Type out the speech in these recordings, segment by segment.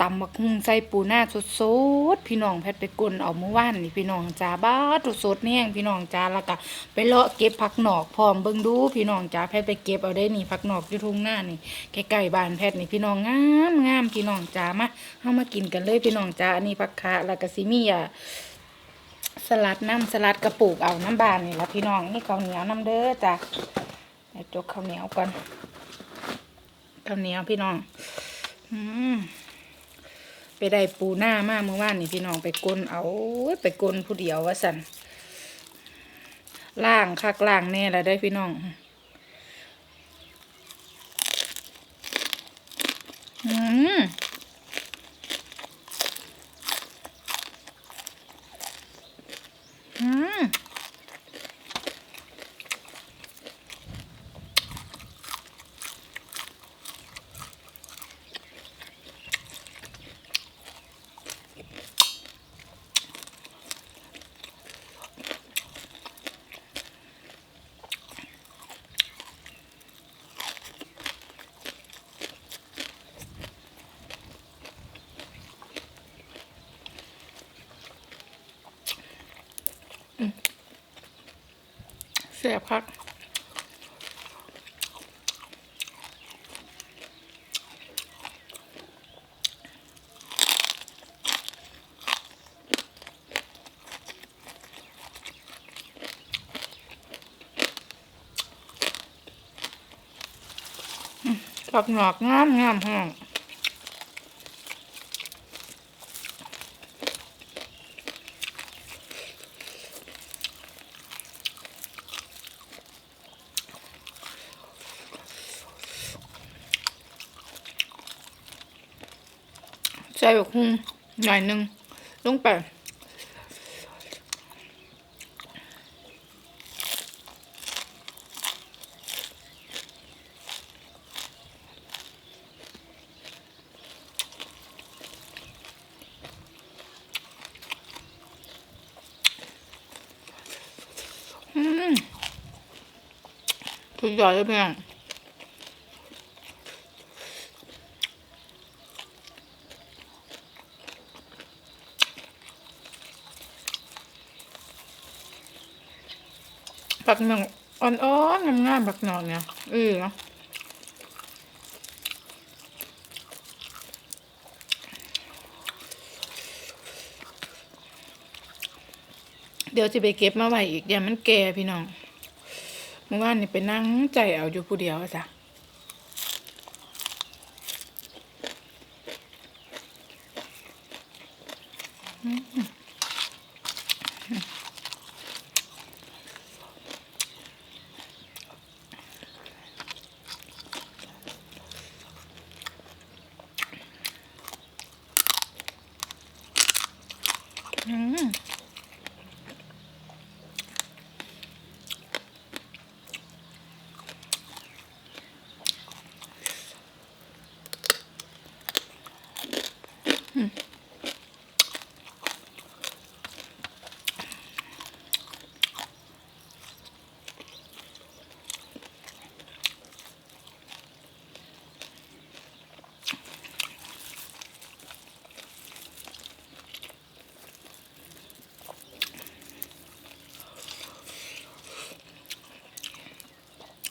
ตำบักหุ่งใส่ปูหน้าสดๆพี่น้องแพทย์ไปกลนเอาเมื่อวานนี่พี่น้องจ้าบ้าดสดๆเนี่ยพี่น้องจ้าแล้วก็ไปเลาะเก็บผักหนอกพร้อมเบิ่งดู พี่น้องจ้าแพทย์ไปเก็บเอาได้นี่ผักหนอกอยู่ทุ่งหน้านี่ใกล้ๆบ้านแพทย์นี่พี่น้องงามงามพี่น้องจ้ามาเฮามากินกันเลยพี่น้องจ้าอันนี้ผักคะแล้วก็สิมีอะสลัดน้ำสลัดกระปุกเอาน้ำบานนี่ละพี่น้องนี่ข้าวเหนียวน้ำเด้อจ้ะจกข้าวเหนียวก่อนข้าวเหนียวพี่น้อง อืม ไปได้ปูหน้ามากเมื่อวานนี่พี่น้องไปกลนเอาไปกลนผู้เดียวว่าสันล่างคักล่างแน่ละได้พี่น้องอืมอืม เสียบครับผักหนอกงามงามห้อง ใส่กุ้งหน่อยหนึ่งลงไปอืมสุดยอดเลยเพื่อน ผักหนองอ่อนๆงามๆผักหนองเนี่ยเออเนาะเดี๋ยวจะไปเก็บมาไว้อีกอย่ามันแก่พี่น้องเมื่อวานนี่ไปนั่งใจเอาอยู่ผู้เดียวอะจ้ะอืม แ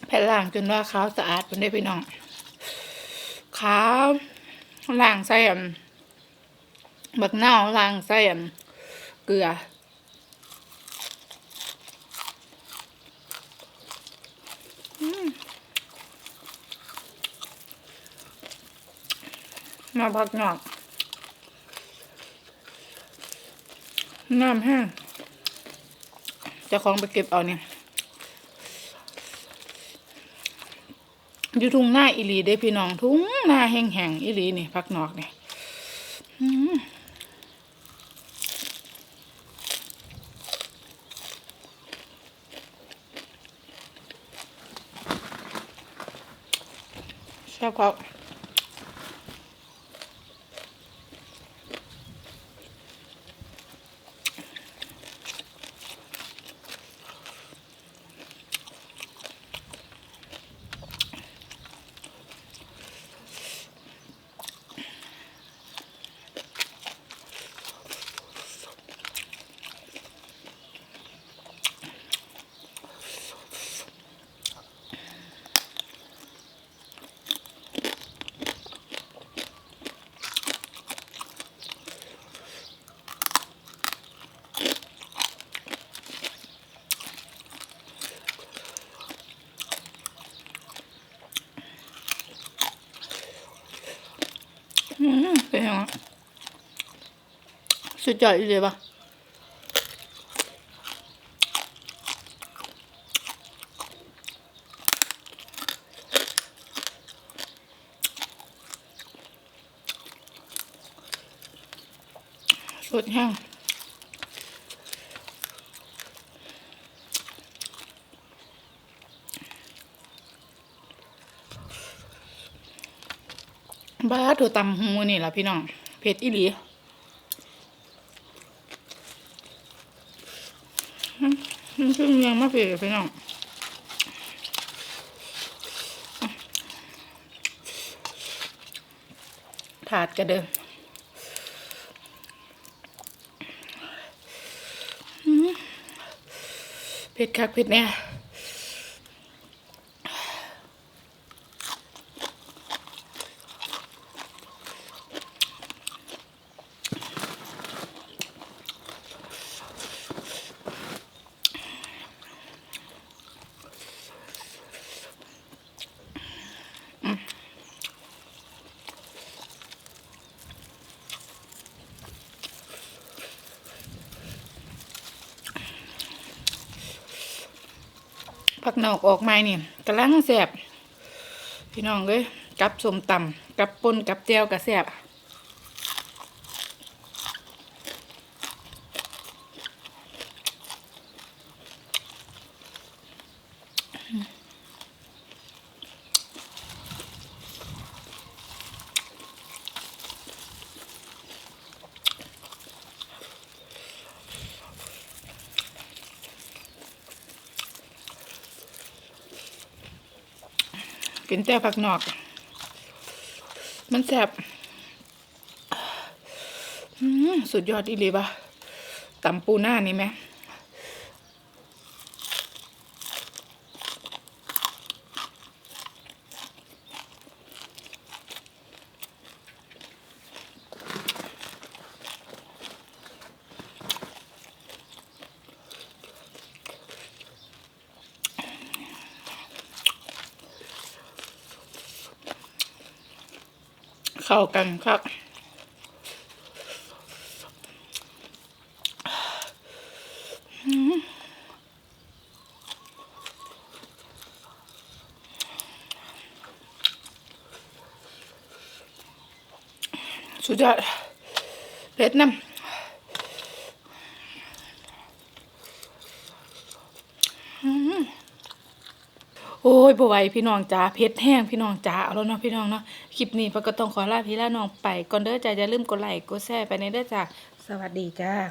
ผ่นล่างจนว่าขาวสะอาดเป็นได้พี่น้องขาวล่างใส่ บักเน่าวล่างใส่อันเกลือมาพักหนอกน้ำแห้งจะของไปเก็บเอาเนี่ยอยู่ทุ่งหน้าอีหลีเด้พี่น้องทุ่งหน้าแห้งๆอีหลีนี่พักหนอกเนี่อืม แซ่ สุดยอดอีเลยปะสุดแห้งบ้าถูตำหูนี่ล่ะพี่น้อง เผ็ดอีหลีอืม มันเพิ่งยังมาเผ็ดพี่น้องถาดกระเดิมเผ็ดคักเผ็ดเนี่ย ผักนอกออกไม้นี่กำลังแสบพี่น้องเลยกับสมตำกับปนกับแจวกับแสบ กินแต่ผักนอก มันแสบสุดยอดอีหลีบะตำปูหน้านี่ไหม เข้ากันครับสุดยอดเผ็ดน้ำอืม โอ้ยบวไหวพี่น้องจ๋าเพชรแห้งพี่น้องจ๋าเอาแล้วเนาะพี่น้องเนาะคลิปนี้ปะก็ต้องขอลาพี่ลาน้องไปก่อนเด้อจ้าอย่าลืมกดไลค์กดแชร์ไปในเด้อจ้าสวัสดีจ้า